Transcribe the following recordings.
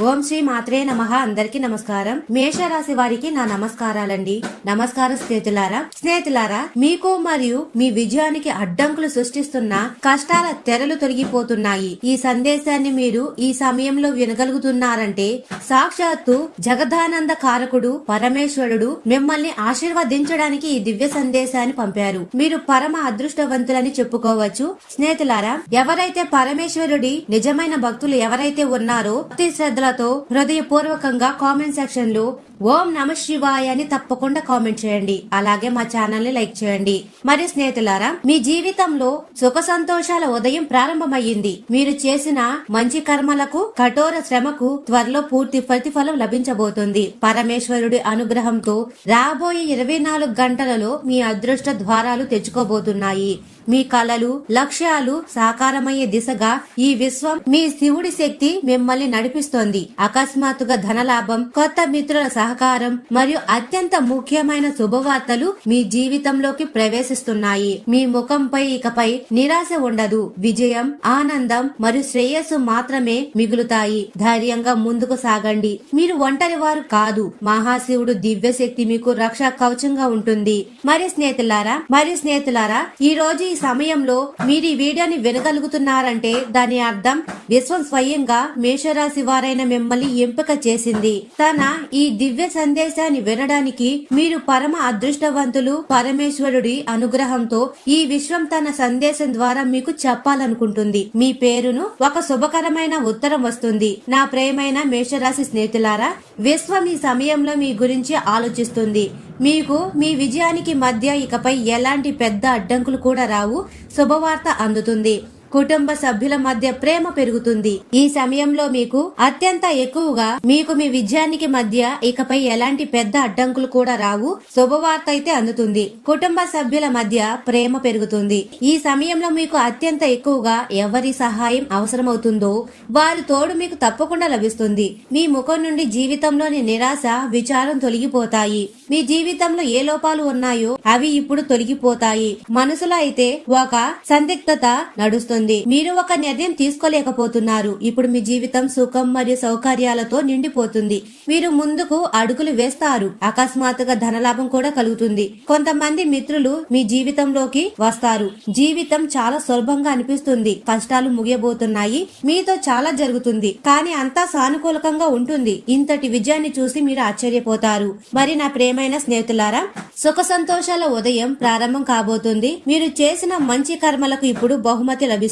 ఓం శ్రీ మాత్రే నమ. అందరికీ నమస్కారం. మేషరాశి వారికి నా నమస్కారాలండి. నమస్కారం స్నేహితులారా. స్నేహితులారా మీకు మరియు మీ విజయానికి అడ్డంకులు సృష్టిస్తున్న కష్టాల తెరలు తొలగిపోతున్నాయి. ఈ సందేశాన్ని మీరు ఈ సమయంలో వినగలుగుతున్నారంటే సాక్షాత్తు జగదానంద కారకుడు పరమేశ్వరుడు మిమ్మల్ని ఆశీర్వదించడానికి ఈ దివ్య సందేశాన్ని పంపారు. మీరు పరమ అదృష్టవంతులని చెప్పుకోవచ్చు. స్నేహితులారా ఎవరైతే పరమేశ్వరుడి నిజమైన భక్తులు ఎవరైతే ఉన్నారో భక్తి శ్రద్ధలతో హృదయపూర్వకంగా కామెంట్ సెక్షన్లో ఓం నమ శివాయ అని తప్పకుండా కామెంట్ చేయండి. అలాగే మా ఛానల్ని లైక్ చేయండి. మరి స్నేహితులారా మీ జీవితంలో సుఖ సంతోషాల ఉదయం ప్రారంభమయ్యింది. మీరు చేసిన మంచి కర్మలకు కఠోర శ్రమకు త్వరలో పూర్తి ప్రతిఫలం లభించబోతుంది. పరమేశ్వరుడి అనుగ్రహంతో రాబోయే ఇరవై నాలుగు గంటలలో మీ అదృష్ట ద్వారాలు తెచ్చుకోబోతున్నాయి. మీ కలలు లక్ష్యాలు సాకారమయ్యే దిశగా ఈ విశ్వం మీ శివుడి శక్తి మిమ్మల్ని నడిపిస్తోంది. అకస్మాత్తుగా ధనలాభం కొత్త మిత్రుల సహకారం మరియు అత్యంత ముఖ్యమైన శుభవార్తలు మీ జీవితంలోకి ప్రవేశిస్తున్నాయి. మీ ముఖంపై ఇకపై నిరాశ ఉండదు. విజయం ఆనందం మరియు శ్రేయస్సు మాత్రమే మిగులుతాయి. ధైర్యంగా ముందుకు సాగండి. మీరు ఒంటరి వారు కాదు. మహాశివుడు దివ్య శక్తి మీకు రక్ష కవచంగా ఉంటుంది. మరి స్నేహితులారా మరి స్నేహితులారా ఈ రోజు ఈ సమయంలో మీరు ఈ వీడియోని వినగలుగుతున్నారంటే దాని అర్థం విశ్వం స్వయంగా మేషరాశి వారైన మిమ్మల్ని ఎంపిక చేసింది. తన ఈ దివ్య సందేశాన్ని వినడానికి మీరు పరమ అదృష్టవంతులు పరమేశ్వరుడి అనుగ్రహంతో ఈ విశ్వం తన సందేశం ద్వారా మీకు చెప్పాలనుకుంటుంది. మీ పేరును ఒక శుభకరమైన ఉత్తరం వస్తుంది. నా ప్రేమైన మేషరాశి స్నేహితులారా విశ్వం ఈ సమయంలో మీ గురించి ఆలోచిస్తుంది. మీకు మీ విజయానికి మధ్య ఇకపై ఎలాంటి పెద్ద అడ్డంకులు కూడా రావు. శుభవార్త అందుతుంది. కుటుంబ సభ్యుల మధ్య ప్రేమ పెరుగుతుంది. ఈ సమయంలో మీకు అత్యంత ఎక్కువగా మీకు మీ విజయానికి మధ్య ఇకపై ఎలాంటి పెద్ద అడ్డంకులు కూడా రావు. శుభవార్త అయితే అందుతుంది. కుటుంబ సభ్యుల మధ్య ప్రేమ పెరుగుతుంది. ఈ సమయంలో మీకు అత్యంత ఎక్కువగా ఎవరి సహాయం అవసరమవుతుందో వారి తోడు మీకు తప్పకుండా లభిస్తుంది. మీ ముఖం నుండి జీవితంలోని నిరాశ విచారం తొలగిపోతాయి. మీ జీవితంలో ఏ లోపాలు ఉన్నాయో అవి ఇప్పుడు తొలగిపోతాయి. మనసులో అయితే ఒక సందిగ్ధత నడుస్తుంది. మీరు ఒక నిర్ణయం తీసుకోలేకపోతున్నారు. ఇప్పుడు మీ జీవితం సుఖం మరియు సౌకర్యాలతో నిండిపోతుంది. మీరు ముందుకు అడుగులు వేస్తారు. అకస్మాత్తుగా ధనలాభం కూడా కలుగుతుంది. కొంతమంది మిత్రులు మీ జీవితంలోకి వస్తారు. జీవితం చాలా సులభంగా అనిపిస్తుంది. కష్టాలు ముగియబోతున్నాయి. మీతో చాలా జరుగుతుంది. కానీ అంతా సానుకూలకంగా ఉంటుంది. ఇంతటి విజయాన్ని చూసి మీరు ఆశ్చర్యపోతారు. మరి నా ప్రేమైన స్నేహితులారా సుఖ సంతోషాల ఉదయం ప్రారంభం కాబోతుంది. మీరు చేసిన మంచి కర్మలకు ఇప్పుడు బహుమతి లభిస్తుంది.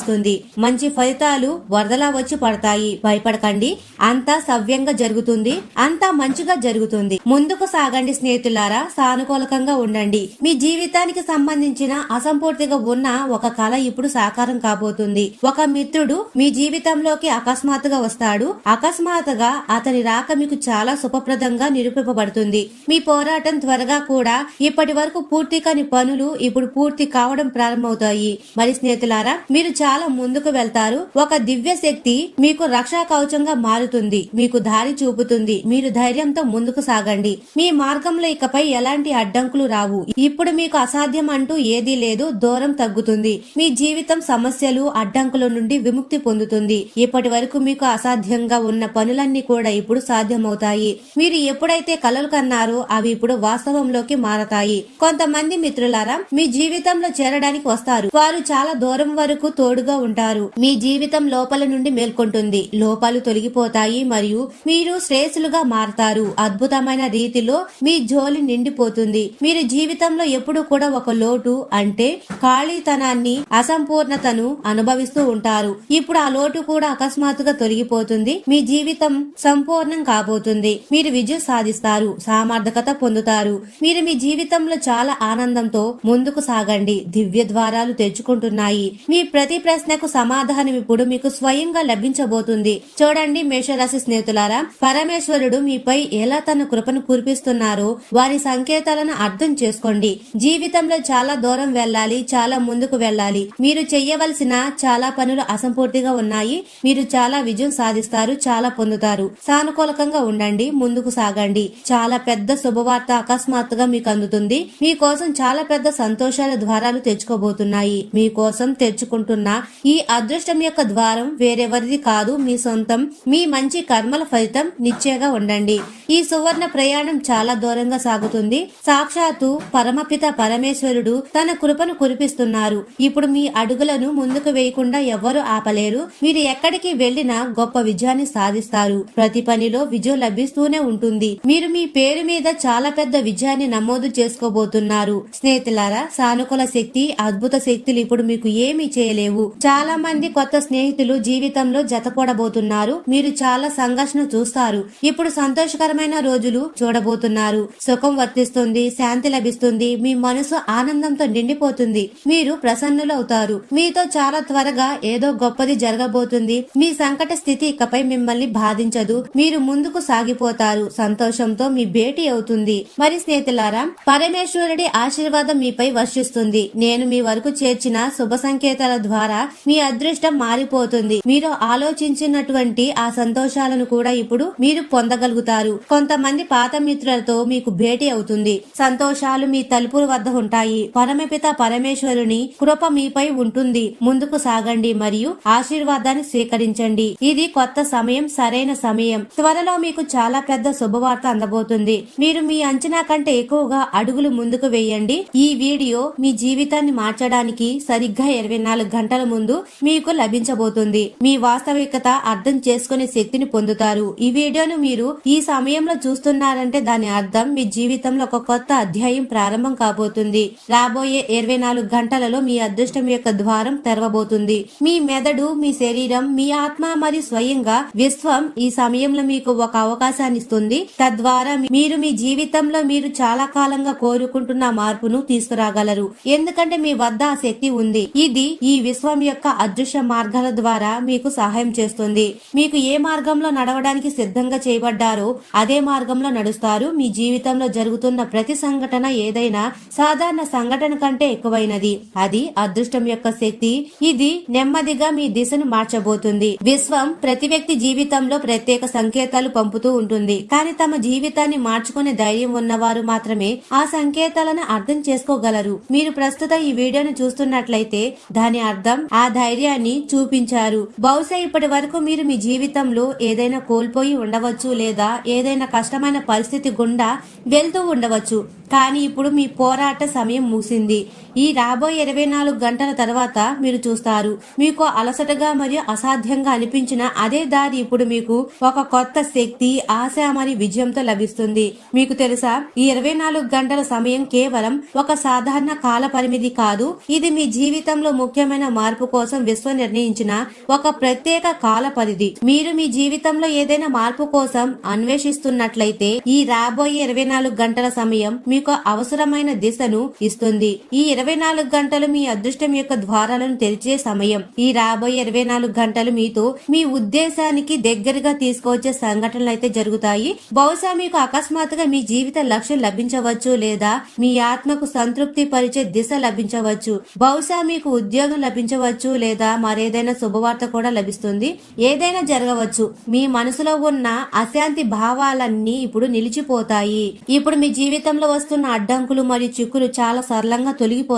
మంచి ఫలితాలు వరదలా వచ్చి పడతాయి. భయపడకండి. అంతా సవ్యంగా జరుగుతుంది. అంతా మంచిగా జరుగుతుంది. ముందుకు సాగండి స్నేహితులారా. సానుకూలకంగా ఉండండి. మీ జీవితానికి సంబంధించిన అసంపూర్తిగా ఉన్న ఒక కళ ఇప్పుడు సాకారం కాబోతుంది. ఒక మిత్రుడు మీ జీవితంలోకి అకస్మాత్తుగా వస్తాడు. అకస్మాత్తుగా అతని రాక మీకు చాలా శుభప్రదంగా నిరూపింపబడుతుంది. మీ పోరాటం త్వరగా కూడా ఇప్పటి వరకు పూర్తి కాని పనులు ఇప్పుడు పూర్తి కావడం ప్రారంభమవుతాయి. మరి స్నేహితులారా మీరు చాలా ముందుకు వెళ్తారు. ఒక దివ్య శక్తి మీకు రక్షా కవచంగా మారుతుంది. మీకు దారి చూపుతుంది. మీరు ధైర్యంతో ముందుకు సాగండి. మీ మార్గంలో ఇకపై ఎలాంటి అడ్డంకులు రావు. ఇప్పుడు మీకు అసాధ్యం అంటూ ఏదీ లేదు. దూరం తగ్గుతుంది. మీ జీవితం సమస్యలు అడ్డంకుల నుండి విముక్తి పొందుతుంది. ఇప్పటి వరకు మీకు అసాధ్యంగా ఉన్న పనులన్నీ కూడా ఇప్పుడు సాధ్యమవుతాయి. మీరు ఎప్పుడైతే కలలు కన్నారో అవి ఇప్పుడు వాస్తవంలోకి మారతాయి. కొంతమంది మిత్రులారా మీ జీవితంలో చేరడానికి వస్తారు. వారు చాలా దూరం వరకు తోడుగా ఉంటారు. మీ జీవితం లోపల నుండి మేల్కొంటుంది. లోపాలు తొలగిపోతాయి మరియు మీరు శ్రేయస్సులుగా మారతారు. అద్భుతమైన రీతిలో మీ జోలి నిండిపోతుంది. మీరు జీవితంలో ఎప్పుడు కూడా ఒక లోటు అంటే ఖాళీతనాన్ని అసంపూర్ణతను అనుభవిస్తూ ఉంటారు. ఇప్పుడు ఆ లోటు కూడా అకస్మాత్తుగా తొలగిపోతుంది. మీ జీవితం సంపూర్ణం కాబోతుంది. మీరు విజయం సాధిస్తారు. సామర్థకత పొందుతారు. మీరు మీ జీవితంలో చాలా ఆనందంతో ముందుకు సాగండి. దివ్య ద్వారాలు తెచ్చుకుంటున్నాయి మీ ప్రతి ప్రశ్నకు సమాధానం ఇప్పుడు మీకు స్వయంగా లభించబోతుంది. చూడండి మేషరాశి స్నేహితులారా పరమేశ్వరుడు మీపై ఎలా తన కృపను కురిపిస్తున్నారో? వారి సంకేతాలను అర్థం చేసుకోండి. జీవితంలో చాలా దూరం వెళ్ళాలి చాలా ముందుకు వెళ్ళాలి. మీరు చెయ్యవలసిన చాలా పనులు అసంపూర్తిగా ఉన్నాయి. మీరు చాలా విజయం సాధిస్తారు చాలా పొందుతారు. సానుకూలకంగా ఉండండి ముందుకు సాగండి. చాలా పెద్ద శుభవార్త అకస్మాత్తుగా మీకు అందుతుంది. మీకోసం చాలా పెద్ద సంతోషాల ద్వారాలు తెచ్చుకోబోతున్నాయి. మీకోసం తెచ్చుకుంటున్న ఈ అదృష్టం యొక్క ద్వారం వేరెవరిది కాదు మీ సొంతం. మీ మంచి కర్మల ఫలితం నిశ్చయగా ఉండండి. ఈ సువర్ణ ప్రయాణం చాలా దూరంగా సాగుతుంది. సాక్షాత్తు పరమపిత పరమేశ్వరుడు తన కృపను కురిపిస్తున్నారు. ఇప్పుడు మీ అడుగులను ముందుకు వేయకుండా ఎవ్వరూ ఆపలేరు. మీరు ఎక్కడికి వెళ్ళినా గొప్ప విజయాన్ని సాధిస్తారు. ప్రతి పనిలో విజయం లభిస్తూనే ఉంటుంది. మీరు మీ పేరు మీద చాలా పెద్ద విజయాన్ని నమోదు చేసుకోబోతున్నారు. స్నేహితులారా సానుకూల శక్తి అద్భుత శక్తులు ఇప్పుడు మీకు ఏమీ చేయలేవు. చాలా మంది కొత్త స్నేహితులు జీవితంలో జతకూడబోతున్నారు మీరు చాలా సంఘర్షణ చూస్తారు. ఇప్పుడు సంతోషకరమైన రోజులు చూడబోతున్నారు. సుఖం వర్తిస్తుంది శాంతి లభిస్తుంది మీ మనసు ఆనందంతో నిండిపోతుంది మీరు ప్రసన్నులవుతారు. మీతో చాలా త్వరగా ఏదో గొప్పది జరగబోతుంది. మీ సంకట స్థితి ఇకపై మిమ్మల్ని బాధించదు. మీరు ముందుకు సాగిపోతారు. సంతోషంతో మీ భేటీ అవుతుంది. మరి స్నేహితులారా పరమేశ్వరుడి ఆశీర్వాదం మీపై వర్షిస్తుంది. నేను మీ వరకు చేర్చిన శుభ సంకేతాల ద్వారా మీ అదృష్టం మారిపోతుంది. మీరు ఆలోచించినటువంటి ఆ సంతోషాలను కూడా ఇప్పుడు మీరు పొందగలుగుతారు. కొంతమంది పాత మిత్రులతో మీకు భేటీ అవుతుంది. సంతోషాలు మీ తలుపుల వద్ద ఉంటాయి. పరమపిత పరమేశ్వరుని కృప మీపై ఉంటుంది. ముందుకు సాగండి మరియు ఆశీర్వాదాన్ని స్వీకరించండి. ఇది కొత్త సమయం సరైన సమయం. త్వరలో మీకు చాలా పెద్ద శుభవార్త అందబోతుంది. మీరు మీ అంచనా కంటే ఎక్కువగా అడుగులు ముందుకు వేయండి. ఈ వీడియో మీ జీవితాన్ని మార్చడానికి సరిగ్గా ఇరవై నాలుగు గంటలు ముందు మీకు లభించబోతుంది. మీ వాస్తవికత అర్థం చేసుకునే శక్తిని పొందుతారు. ఈ వీడియోను మీరు ఈ సమయంలో చూస్తున్నారంటే దాని అర్థం మీ జీవితంలో ఒక కొత్త అధ్యాయం ప్రారంభం కాబోతుంది. రాబోయే ఇరవై నాలుగు గంటలలో మీ అదృష్టం యొక్క ద్వారం తెరవబోతుంది. మీ మెదడు మీ శరీరం మీ ఆత్మ మరియు స్వయంగా విశ్వం ఈ సమయంలో మీకు ఒక అవకాశాన్ని ఇస్తుంది. తద్వారా మీరు మీ జీవితంలో మీరు చాలా కాలంగా కోరుకుంటున్న మార్పును తీసుకురాగలరు. ఎందుకంటే మీ వద్ద ఆ శక్తి ఉంది. ఇది ఈ విశ్వం యొక్క అదృశ్య మార్గాల ద్వారా మీకు సహాయం చేస్తుంది. మీకు ఏ మార్గంలో నడవడానికి సిద్ధంగా చేయబడ్డారో అదే మార్గంలో నడుస్తారు. మీ జీవితంలో జరుగుతున్న ప్రతి సంఘటన ఏదైనా సాధారణ సంఘటన కంటే ఎక్కువైనది. అది అదృష్టం యొక్క శక్తి. ఇది నెమ్మదిగా మీ దిశను మార్చబోతుంది. విశ్వం ప్రతి వ్యక్తి జీవితంలో ప్రత్యేక సంకేతాలు పంపుతూ ఉంటుంది. కానీ తమ జీవితాన్ని మార్చుకునే ధైర్యం ఉన్నవారు మాత్రమే ఆ సంకేతాలను అర్థం చేసుకోగలరు. మీరు ప్రస్తుతం ఈ వీడియోను చూస్తున్నట్లయితే దాని అర్థం ఆ ధైర్యాన్ని చూపించారు. బహుశా ఇప్పటి వరకు మీరు మీ జీవితంలో ఏదైనా కోల్పోయి ఉండవచ్చు లేదా ఏదైనా కష్టమైన పరిస్థితి గుండా వెళ్తూ ఉండవచ్చు. కానీ ఇప్పుడు మీ పోరాట సమయం ముగిసింది. ఈ రాబోయే ఇరవై నాలుగు గంటల తర్వాత మీరు చూస్తారు. మీకు అలసటగా మరియు అసాధ్యంగా అనిపించిన అదే దారి ఇప్పుడు మీకు ఒక కొత్త శక్తి ఆశ మరియు విజయంతో లభిస్తుంది. మీకు తెలుసా? ఈ ఇరవై నాలుగు గంటల సమయం కేవలం ఒక సాధారణ కాల పరిమితి కాదు. ఇది మీ జీవితంలో ముఖ్యమైన మార్పు కోసం విశ్వ నిర్ణయించిన ఒక ప్రత్యేక కాల పరిధి. మీరు మీ జీవితంలో ఏదైనా మార్పు కోసం అన్వేషిస్తున్నట్లయితే ఈ రాబోయే ఇరవై నాలుగు గంటల సమయం మీకు అవసరమైన దిశను ఇస్తుంది. ఈ ఇరవై ఇరవై నాలుగు గంటలు మీ అదృష్టం యొక్క ద్వారాలను తెరిచే సమయం. ఈ రాబోయే ఇరవై నాలుగు గంటలు మీతో మీ ఉద్దేశానికి దగ్గరగా తీసుకువచ్చే సంఘటనలు అయితే జరుగుతాయి. బహుశా మీకు అకస్మాత్తుగా మీ జీవిత లక్ష్యం లభించవచ్చు లేదా మీ ఆత్మకు సంతృప్తి పరిచే దిశ లభించవచ్చు. బహుశా మీకు ఉద్యోగం లభించవచ్చు లేదా మరేదైనా శుభవార్త కూడా లభిస్తుంది. ఏదైనా జరగవచ్చు. మీ మనసులో ఉన్న అశాంతి భావాలన్నీ ఇప్పుడు నిలిచిపోతాయి. ఇప్పుడు మీ జీవితంలో వస్తున్న అడ్డంకులు మరియు చిక్కులు చాలా సరళంగా తొలగిపోతాయి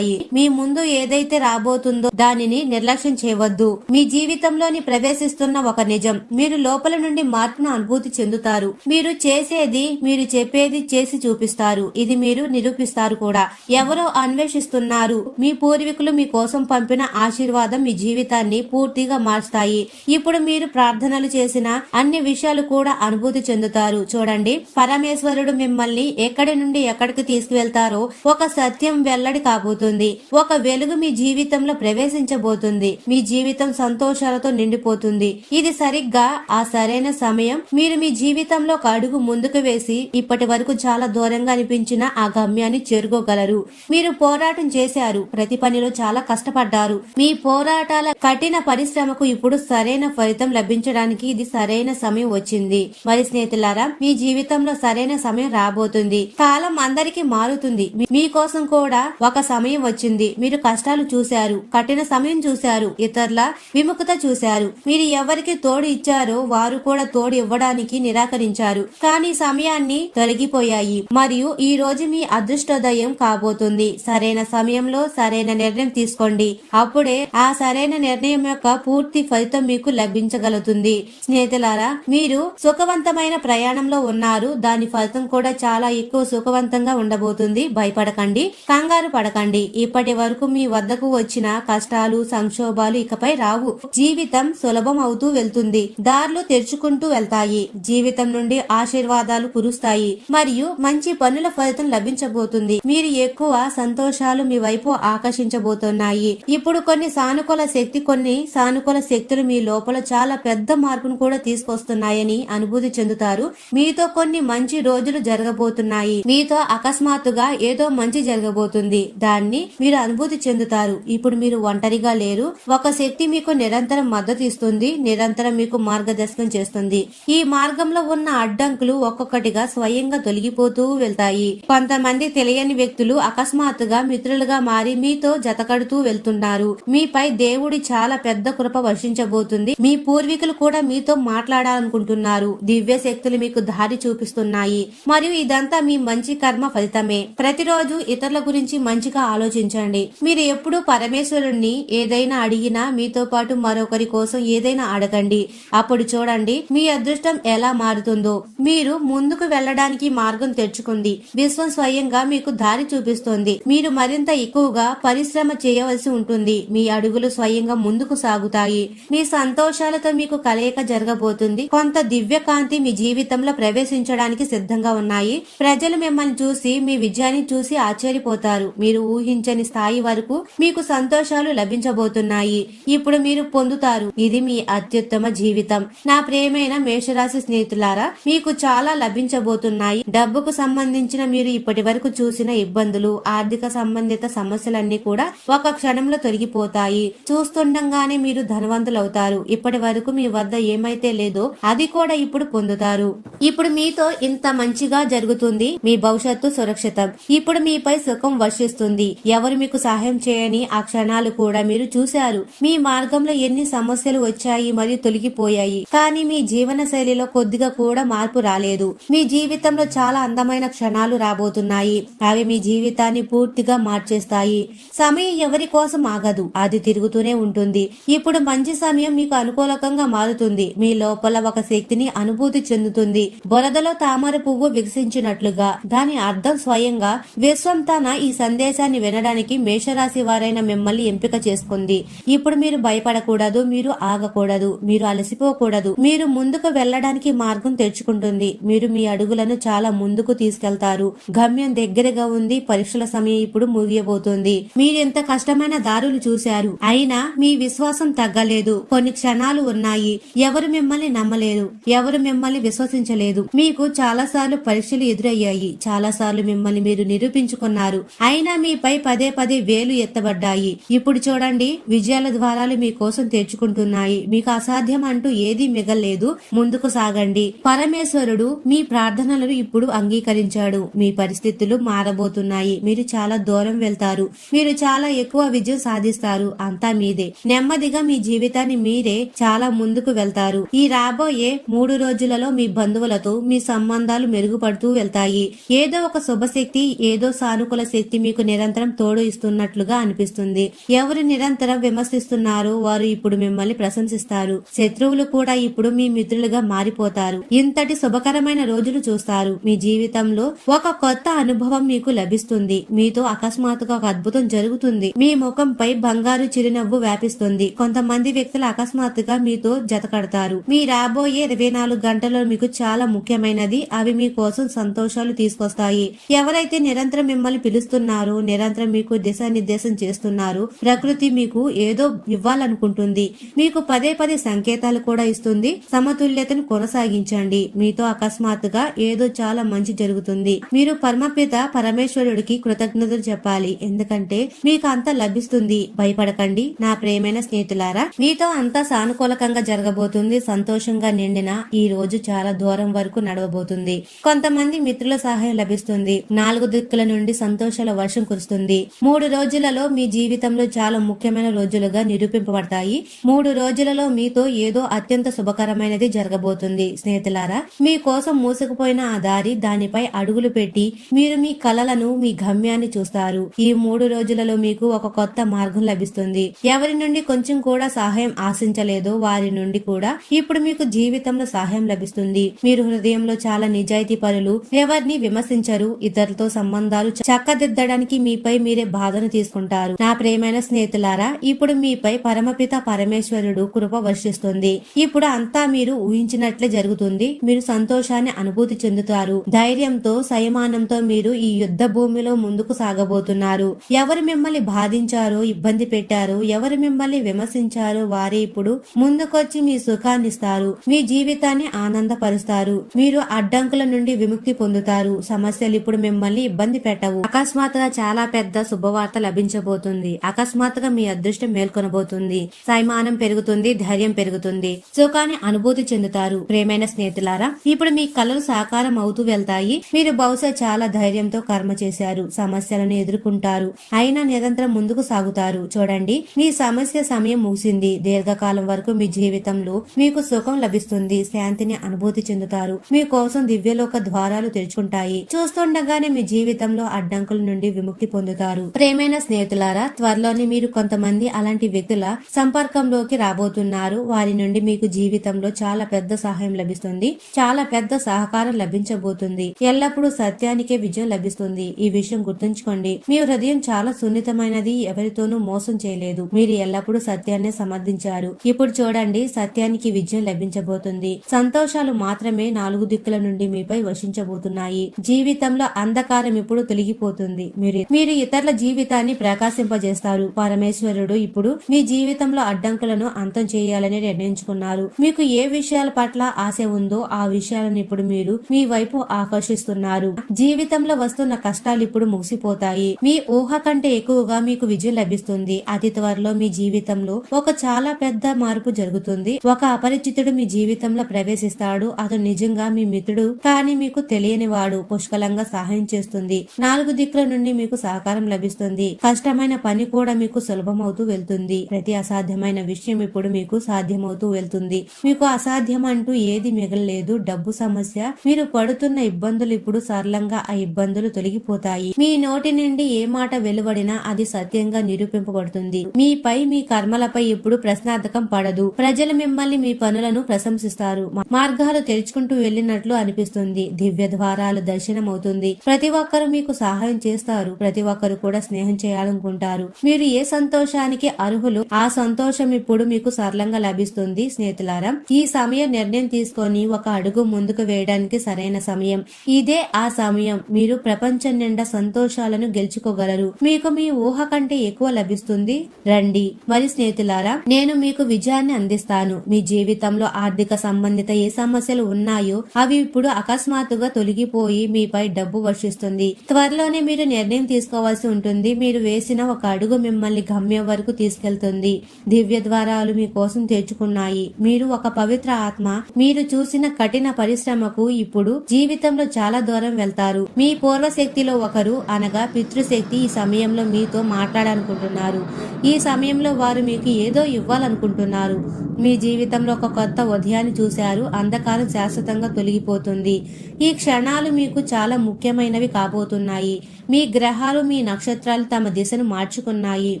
మీ ముందు ఏదైతే రాబోతుందో దానిని నిర్లక్ష్యం చేయవద్దు. మీ జీవితంలోని ప్రవేశిస్తున్న ఒక నిజం. మీరు లోపల నుండి మార్పును అనుభూతి చెందుతారు. మీరు చేసేది మీరు చెప్పేది చేసి చూపిస్తారు. ఇది మీరు నిరూపిస్తారు కూడా. ఎవరో అన్వేషిస్తున్నారు. మీ పూర్వీకులు మీ కోసం పంపిన ఆశీర్వాదం మీ జీవితాన్ని పూర్తిగా మార్చుతాయి ఇప్పుడు మీరు ప్రార్థనలు చేసిన అన్ని విషయాలు కూడా అనుభూతి చెందుతారు. చూడండి. పరమేశ్వరుడు మిమ్మల్ని ఎక్కడి నుండి ఎక్కడికి తీసుకువెళ్తారో ఒక సత్యం వెల్లడి కాబోతుంది ఒక వెలుగు మీ జీవితంలో ప్రవేశించబోతుంది. మీ జీవితం సంతోషాలతో నిండిపోతుంది. ఇది సరిగ్గా ఆ సరైన సమయం. మీరు మీ జీవితంలో ఒక అడుగు ముందుకు వేసి ఇప్పటి వరకు చాలా దూరంగా అనిపించిన ఆ గమ్యాన్ని చేరుకోగలరు. మీరు పోరాటం చేశారు. ప్రతి పనిలో చాలా కష్టపడ్డారు. మీ పోరాటాల కఠిన పరిశ్రమకు ఇప్పుడు సరైన ఫలితం లభించడానికి ఇది సరైన సమయం వచ్చింది. మరి స్నేహితులారా మీ జీవితంలో సరైన సమయం రాబోతుంది. కాలం అందరికీ మారుతుంది. మీ- మీకోసం కూడా ఒక సమయం వచ్చింది. మీరు కష్టాలు చూశారు. కఠిన సమయం చూశారు. ఇతరుల విముఖత చూశారు. మీరు ఎవరికి తోడు ఇచ్చారో వారు కూడా తోడు ఇవ్వడానికి నిరాకరించారు. కానీ సమయాన్ని తొలగిపోయాయి. మరియు ఈ రోజు మీ అదృష్టోదయం కాబోతుంది. సరైన సమయంలో సరైన నిర్ణయం తీసుకోండి. అప్పుడే ఆ సరైన నిర్ణయం యొక్క పూర్తి ఫలితం మీకు లభించగలుగుతుంది. స్నేహితులారా మీరు సుఖవంతమైన ప్రయాణంలో ఉన్నారు. దాని ఫలితం కూడా చాలా ఎక్కువ సుఖవంతంగా ఉండబోతుంది. భయపడకండి. కంగారు పడకండి. ఇప్పటి వరకు మీ వద్దకు వచ్చిన కష్టాలు సంక్షోభాలు ఇకపై రావు. జీవితం సులభం అవుతూ వెళ్తుంది. దారులు తెరుచుకుంటూ వెళ్తాయి. జీవితం నుండి ఆశీర్వాదాలు కురుస్తాయి. మరియు మంచి పనుల ఫలితం లభించబోతుంది. మీరు ఎక్కువ సంతోషాలు మీ వైపు ఆకర్షించబోతున్నాయి. ఇప్పుడు కొన్ని సానుకూల శక్తి కొన్ని సానుకూల శక్తులు మీ లోపల చాలా పెద్ద మార్పును కూడా తీసుకొస్తున్నాయని అనుభూతి చెందుతారు. మీతో కొన్ని మంచి రోజులు జరగబోతున్నాయి. మీతో అకస్మాత్తుగా ఏదో మంచి జరగబోతుంది. దాన్ని మీరు అనుభూతి చెందుతారు. ఇప్పుడు మీరు ఒంటరిగా లేరు. ఒక శక్తి మీకు నిరంతరం మద్దతు ఇస్తుంది. నిరంతరం మీకు మార్గదర్శనం చేస్తుంది. ఈ మార్గంలో ఉన్న అడ్డంకులు ఒక్కొక్కటిగా స్వయంగా తొలగిపోతూ వెళ్తాయి. కొంతమంది తెలియని వ్యక్తులు అకస్మాత్తుగా మిత్రులుగా మారి మీతో జతకడుతూ వెళ్తున్నారు. మీపై దేవుడి చాలా పెద్ద కృప వర్షించబోతుంది. మీ పూర్వీకులు కూడా మీతో మాట్లాడాలనుకుంటున్నారు. దివ్య శక్తులు మీకు దారి చూపిస్తున్నాయి. మరియు ఇదంతా మీ మంచి కర్మ ఫలితమే. ప్రతిరోజు ఇతరుల గురించి మంచి మంచిగా ఆలోచించండి. మీరు ఎప్పుడు పరమేశ్వరుణ్ణి ఏదైనా అడిగినా మీతో పాటు మరొకరి కోసం ఏదైనా అడగండి. అప్పుడు చూడండి మీ అదృష్టం ఎలా మారుతుందో. మీరు ముందుకు వెళ్ళడానికి మార్గం తెరుచుకుంది విశ్వం స్వయంగా మీకు దారి చూపిస్తోంది. మీరు మరింత ఎక్కువగా పరిశ్రమ చేయవలసి ఉంటుంది. మీ అడుగులు స్వయంగా ముందుకు సాగుతాయి. మీ సంతోషాలతో మీకు కలయిక జరగబోతుంది. కొంత దివ్య కాంతి మీ జీవితంలో ప్రవేశించడానికి సిద్ధంగా ఉన్నాయి. ప్రజలు మిమ్మల్ని చూసి మీ విజయాన్ని చూసి ఆశ్చర్యపోతారు. మీరు ఊహించని స్థాయి వరకు మీకు సంతోషాలు లభించబోతున్నాయి. ఇప్పుడు మీరు పొందుతారు. ఇది మీ అత్యుత్తమ జీవితం. నా ప్రేమైన మేషరాశి స్నేహితులారా మీకు చాలా లభించబోతున్నాయి. డబ్బుకు సంబంధించిన మీరు ఇప్పటి వరకు చూసిన ఇబ్బందులు ఆర్థిక సంబంధిత సమస్యలన్నీ కూడా ఒక క్షణంలో తొలగిపోతాయి. చూస్తుండగానే మీరు ధనవంతులవుతారు. ఇప్పటి వరకు మీ వద్ద ఏమైతే లేదో అది కూడా ఇప్పుడు పొందుతారు. ఇప్పుడు మీతో ఇంత మంచిగా జరుగుతుంది. మీ భవిష్యత్తు సురక్షితం. ఇప్పుడు మీపై సుఖం వర్షిస్తుంది. ఎవరు మీకు సహాయం చేయని ఆ క్షణాలు కూడా మీరు చూశారు. మీ మార్గంలో ఎన్ని సమస్యలు వచ్చాయి మరియు తొలగిపోయాయి. కానీ మీ జీవన శైలిలో కొద్దిగా కూడా మార్పు రాలేదు. మీ జీవితంలో చాలా అందమైన క్షణాలు రాబోతున్నాయి. అవి మీ జీవితాన్ని పూర్తిగా మార్చేస్తాయి. సమయం ఎవరి కోసం ఆగదు. అది తిరుగుతూనే ఉంటుంది. ఇప్పుడు మంచి సమయం మీకు అనుకూలకంగా మారుతుంది. మీ లోపల ఒక శక్తిని అనుభూతి చెందుతుంది. బురదలో తామర పువ్వు వికసించినట్లుగా. దాని అర్థం స్వయంగా విశ్వం తన ఈ సందేశాన్ని వినడానికి మేషరాశి వారైన మిమ్మల్ని ఎంపిక చేసుకుంది. ఇప్పుడు మీరు భయపడకూడదు మీరు ఆగకూడదు మీరు అలసిపోకూడదు. మీరు ముందుకు వెళ్ళడానికి మార్గం తెరుచుకుంటుంది. మీరు మీ అడుగులను చాలా ముందుకు తీసుకెళ్తారు. గమ్యం దగ్గరగా ఉంది పరీక్షల సమయం ఇప్పుడు ముగియబోతుంది. మీరు ఎంత కష్టమైన దారులు చూశారు. అయినా మీ విశ్వాసం తగ్గలేదు. కొన్ని క్షణాలు ఉన్నాయి. ఎవరు మిమ్మల్ని నమ్మలేదు. ఎవరు మిమ్మల్ని విశ్వసించలేదు. మీకు చాలా సార్లు పరీక్షలు ఎదురయ్యాయి. చాలా సార్లు మిమ్మల్ని మీరు నిరూపించుకున్నారు. అయినా మీ మీపై పదే పదే వేలు ఎత్తబడ్డాయి. ఇప్పుడు చూడండి విజయాల ద్వారాలు మీకోసం తెరుచుకుంటున్నాయి. మీకు అసాధ్యం అంటూ ఏదీ మిగల్లేదు. ముందుకు సాగండి. పరమేశ్వరుడు మీ ప్రార్థనలను ఇప్పుడు అంగీకరించాడు. మీ పరిస్థితులు మారబోతున్నాయి. మీరు చాలా దూరం వెళ్తారు. మీరు చాలా ఎక్కువ విజయం సాధిస్తారు. అంతా మీదే. నెమ్మదిగా మీ జీవితాన్ని మీరే చాలా ముందుకు వెళ్తారు. ఈ రాబోయే మూడు రోజులలో మీ బంధువులతో మీ సంబంధాలు మెరుగుపడుతూ వెళ్తాయి. ఏదో ఒక శుభశక్తి ఏదో సానుకూల శక్తి మీకు నిరంతరం తోడు ఇస్తున్నట్లుగా అనిపిస్తుంది. ఎవరు నిరంతరం విమర్శిస్తున్నారు? వారు ఇప్పుడు మిమ్మల్ని ప్రశంసిస్తారు. శత్రువులు కూడా ఇప్పుడు మీ మిత్రులుగా మారిపోతారు. ఇంతటి శుభకరమైన రోజులు చూస్తారు. మీ జీవితంలో ఒక కొత్త అనుభవం మీకు లభిస్తుంది. మీతో అకస్మాత్తుగా ఒక అద్భుతం జరుగుతుంది. మీ ముఖంపై బంగారు చిరునవ్వు వ్యాపిస్తుంది. కొంతమంది వ్యక్తులు అకస్మాత్తుగా మీతో జతకడతారు మీ రాబోయే ఇరవై నాలుగు గంటల్లో మీకు చాలా ముఖ్యమైనది. అవి మీ కోసం సంతోషాలు తీసుకొస్తాయి. ఎవరైతే నిరంతరం మిమ్మల్ని పిలుస్తున్నారో నిరంతరం మీకు దిశానిర్దేశం చేస్తున్నారు. ప్రకృతి మీకు ఏదో ఇవ్వాలనుకుంటుంది. మీకు పదే పదే సంకేతాలు కూడా ఇస్తుంది. సమతుల్యతను కొనసాగించండి. మీతో అకస్మాత్తుగా ఏదో చాలా మంచి జరుగుతుంది. మీరు పరమపిత పరమేశ్వరుడికి కృతజ్ఞతలు చెప్పాలి. ఎందుకంటే మీకు అంతా లభిస్తుంది. భయపడకండి. నా ప్రేమైన స్నేహితులారా మీతో అంతా సానుకూలకంగా జరగబోతుంది. సంతోషంగా నిండిన ఈ రోజు చాలా దూరం వరకు నడవబోతుంది. కొంతమంది మిత్రుల సహాయం లభిస్తుంది. నాలుగు దిక్కుల నుండి సంతోషాల వర్షం కురుస్తుంది మూడు రోజులలో మీ జీవితంలో చాలా ముఖ్యమైన రోజులుగా నిరూపింపబడతాయి. మూడు రోజులలో మీతో ఏదో అత్యంత శుభకరమైనది జరగబోతుంది. స్నేహితులారా మీ కోసం మూసుకుపోయిన ఆ దారి దానిపై అడుగులు పెట్టి మీరు మీ కలలను మీ గమ్యాన్ని చూస్తారు. ఈ మూడు రోజులలో మీకు ఒక కొత్త మార్గం లభిస్తుంది. ఎవరి నుండి కొంచెం కూడా సహాయం ఆశించలేదో వారి నుండి కూడా ఇప్పుడు మీకు జీవితంలో సహాయం లభిస్తుంది. మీరు హృదయంలో చాలా నిజాయితీ పనులు ఎవరిని విమర్శించరు ఇతరులతో సంబంధాలు చక్కదిద్దడానికి మీపై మీరే బాధను తీసుకుంటారు. నా ప్రేమైన స్నేహితులారా ఇప్పుడు మీపై పరమపిత పరమేశ్వరుడు కృప వర్షిస్తుంది. ఇప్పుడు అంతా మీరు ఊహించినట్లే జరుగుతుంది. మీరు సంతోషాన్ని అనుభూతి చెందుతారు. ధైర్యంతో సంయమానంతో మీరు ఈ యుద్ధ భూమిలో ముందుకు సాగబోతున్నారు. ఎవరు మిమ్మల్ని బాధించారో ఇబ్బంది పెట్టారో ఎవరు మిమ్మల్ని విమర్శించారో వారే ఇప్పుడు ముందుకొచ్చి మీ సుఖాన్ని ఇస్తారు. మీ జీవితాన్ని ఆనందపరుస్తారు. మీరు అడ్డంకుల నుండి విముక్తి పొందుతారు. సమస్యలు ఇప్పుడు మిమ్మల్ని ఇబ్బంది పెట్టవు. అకస్మాత్తుగా చాలా పెద్ద శుభవార్త లభించబోతుంది. అకస్మాత్తుగా మీ అదృష్టం మేల్కొనబోతుంది. సైమానం పెరుగుతుంది ధైర్యం పెరుగుతుంది. సుఖాన్ని అనుభూతి చెందుతారు. ప్రేమైన స్నేహితులారా ఇప్పుడు మీ కళలు సాకారం అవుతూ వెళ్తాయి. మీరు బహుశా చాలా ధైర్యంతో కర్మ చేశారు సమస్యలను ఎదుర్కొంటారు. అయినా నిరంతరం ముందుకు సాగుతారు. చూడండి మీ సమస్య సమయం ముగిసింది. దీర్ఘకాలం వరకు మీ జీవితంలో మీకు సుఖం లభిస్తుంది. శాంతిని అనుభూతి చెందుతారు. మీ కోసం దివ్యలోక ద్వారాలు తెరుచుకుంటాయి. చూస్తుండగానే మీ జీవితంలో అడ్డంకుల నుండి విముక్తి పొందుతారు. ప్రేమైన స్నేహితులారా త్వరలోనే మీరు కొంతమంది అలాంటి వ్యక్తుల సంపర్కంలోకి రాబోతున్నారు. వారి నుండి మీకు జీవితంలో చాలా పెద్ద సహాయం లభిస్తుంది. చాలా పెద్ద సహకారం లభించబోతుంది. ఎల్లప్పుడూ సత్యానికే విజయం లభిస్తుంది. ఈ విషయం గుర్తుంచుకోండి. మీ హృదయం చాలా సున్నితమైనది. ఎవరితోనూ మోసం చేయలేదు. మీరు ఎల్లప్పుడూ సత్యాన్ని సమర్థించారు. ఇప్పుడు చూడండి సత్యానికి విజయం లభించబోతుంది. సంతోషాలు మాత్రమే నాలుగు దిక్కుల నుండి మీపై వశించబోతున్నాయి. జీవితంలో అంధకారం ఇప్పుడు తొలగిపోతుంది. మీరు మీరు ఇతరుల జీవితాన్ని ప్రకాశింపజేస్తారు. పరమేశ్వరుడు ఇప్పుడు మీ జీవితంలో అడ్డంకులను అంతం చేయాలని నిర్ణయించుకున్నారు. మీకు ఏ విషయాల పట్ల ఆశ ఉందో ఆ విషయాలను ఇప్పుడు మీరు మీ వైపు ఆకర్షిస్తున్నారు. జీవితంలో వస్తున్న కష్టాలు ఇప్పుడు ముగిసిపోతాయి. మీ ఊహ కంటే ఎక్కువగా మీకు విజయం లభిస్తుంది. అతి త్వరలో మీ జీవితంలో ఒక చాలా పెద్ద మార్పు జరుగుతుంది. ఒక అపరిచితుడు మీ జీవితంలో ప్రవేశిస్తాడు. అతను నిజంగా మీ మిత్రుడు కానీ మీకు తెలియని వాడు పుష్కలంగా సహాయం చేస్తుంది. నాలుగు దిక్కుల నుండి మీకు సహకారం లభిస్తుంది. కష్టమైన పని కూడా మీకు సులభమవుతూ వెళ్తుంది. ప్రతి అసాధ్యమైన విషయం ఇప్పుడు మీకు సాధ్యమవుతూ వెళ్తుంది. మీకు అసాధ్యం అంటూ ఏది మిగలలేదు. డబ్బు సమస్య. మీరు పడుతున్న ఇబ్బందులు ఇప్పుడు సరళంగా ఆ ఇబ్బందులు తొలగిపోతాయి. మీ నోటి నుండి ఏ మాట వెలువడినా అది సత్యంగా నిరూపింపబడుతుంది. మీపై మీ కర్మలపై ఇప్పుడు ప్రశ్నార్థకం పడదు. ప్రజలు మిమ్మల్ని మీ పనులను ప్రశంసిస్తారు. మార్గాలు తెరుచుకుంటూ వెళ్ళినట్లు అనిపిస్తుంది. దివ్య ద్వారాలు దర్శనం అవుతుంది ప్రతి ఒక్కరు మీకు సహాయం చేస్తారు. ప్రతి ఒక్కరు కూడా స్నేహం చేయాలనుకుంటారు. మీరు ఏ సంతోషానికి అర్హులు ఆ సంతోషం ఇప్పుడు మీకు సరళంగా లభిస్తుంది స్నేహితులారా. ఈ సమయం నిర్ణయం తీసుకొని ఒక అడుగు ముందుకు వేయడానికి సరైన సమయం. ఇదే ఆ సమయం. మీరు ప్రపంచం నిండా సంతోషాలను గెలుచుకోగలరు. మీకు మీ ఊహ కంటే ఎక్కువ లభిస్తుంది. రండి. మరి స్నేహితులారా నేను మీకు విజయాన్ని అందిస్తాను. మీ జీవితంలో ఆర్థిక సంబంధిత ఏ సమస్యలు ఉన్నాయో అవి ఇప్పుడు అకస్మాత్తుగా తొలగిపోయి మీపై డబ్బు వర్షిస్తుంది. త్వరలోనే మీరు నిర్ణయం తీసుకోవాల్సి ఉంటుంది. మీరు వేసిన ఒక అడుగు మిమ్మల్ని గమ్యం వరకు తీసుకెళ్తుంది. దివ్య ద్వారాలు మీ కోసం తెరుచుకున్నాయి. మీరు ఒక పవిత్ర ఆత్మ. మీరు చూసిన కఠిన పరిశ్రమకు ఇప్పుడు జీవితంలో చాలా దూరం వెళ్తారు. మీ పూర్వశక్తిలో ఒకరు అనగా పితృశక్తి ఈ సమయంలో మీతో మాట్లాడాలనుకుంటున్నారు. ఈ సమయంలో వారు మీకు ఏదో ఇవ్వాలనుకుంటున్నారు. మీ జీవితంలో ఒక కొత్త ఉదయాన్ని చూశారు. అంధకారం శాశ్వతంగా తొలగిపోతుంది. ఈ క్షణాలు మీకు చాలా ముఖ్యమైనవి కాబోతున్నాయి. మీ గ్రహాలు మీ నక్షత్రాలు తమ దిశను మార్చుకున్నాయి.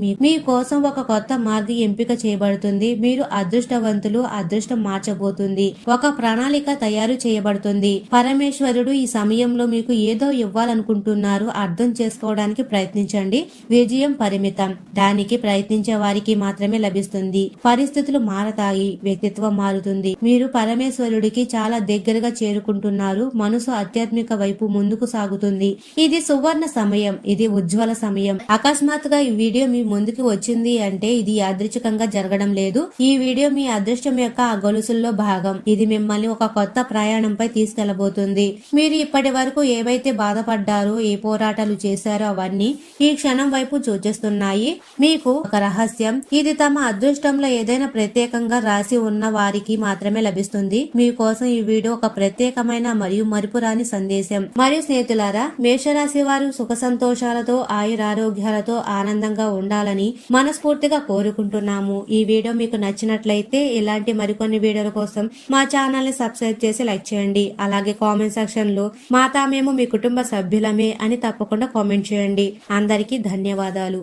మీ- కోసం ఒక కొత్త మార్గం ఎంపిక చేయబడుతుంది. మీరు అదృష్టవంతులు అదృష్టం మార్చబోతుంది. ఒక ప్రణాళిక తయారు చేయబడుతుంది. పరమేశ్వరుడు ఈ సమయంలో మీకు ఏదో ఇవ్వాలనుకుంటున్నారు. అర్థం చేసుకోవడానికి ప్రయత్నించండి. విజయం పరిమితం. దానికి ప్రయత్నించే వారికి మాత్రమే లభిస్తుంది. పరిస్థితులు మారతాయి. వ్యక్తిత్వం మారుతుంది. మీరు పరమేశ్వరుడికి చాలా దగ్గరగా చేరుకుంటున్నారు. మనసు ఆధ్యాత్మిక వైపు ముందుకు సాగుతుంది. ఇది సువర్ణ సమయం. ఇది ఉజ్వల సమయం. అకస్మాత్తుగా ఈ వీడియో మీ ముందుకు వచ్చింది అంటే ఇది యాదృచ్ఛికంగా జరగడం లేదు. ఈ వీడియో మీ అదృష్టం యొక్క ఆ గొలుసుల్లో భాగం. ఇది మిమ్మల్ని ఒక కొత్త ప్రయాణంపై తీసుకెళ్ళబోతుంది. మీరు ఇప్పటి వరకు ఏవైతే బాధపడ్డారో ఏ పోరాటాలు చేశారో అవన్నీ ఈ క్షణం వైపు సూచిస్తున్నాయి మీకు ఒక రహస్యం. ఇది తమ అదృష్టంలో ఏదైనా ప్రత్యేకంగా రాసి ఉన్న వారికి మాత్రమే లభిస్తుంది. మీకోసం ఈ వీడియో ఒక ప్రత్యేకమైన మరియు మరుపురాని సందేశం. మరియు స్నేహితులారా మేషరాశి వారు సుఖ సంతోష సంతోషాలతో ఆయురారోగ్యాలతో ఆనందంగా ఉండాలని మనస్ఫూర్తిగా కోరుకుంటున్నాము. ఈ వీడియో మీకు నచ్చినట్లయితే ఇలాంటి మరికొన్ని వీడియోల కోసం మా ఛానల్ని సబ్స్క్రైబ్ చేసి లైక్ చేయండి. అలాగే కామెంట్ సెక్షన్లో మాతా మేము మీ కుటుంబ సభ్యులమే అని తప్పకుండా కామెంట్ చేయండి. అందరికీ ధన్యవాదాలు.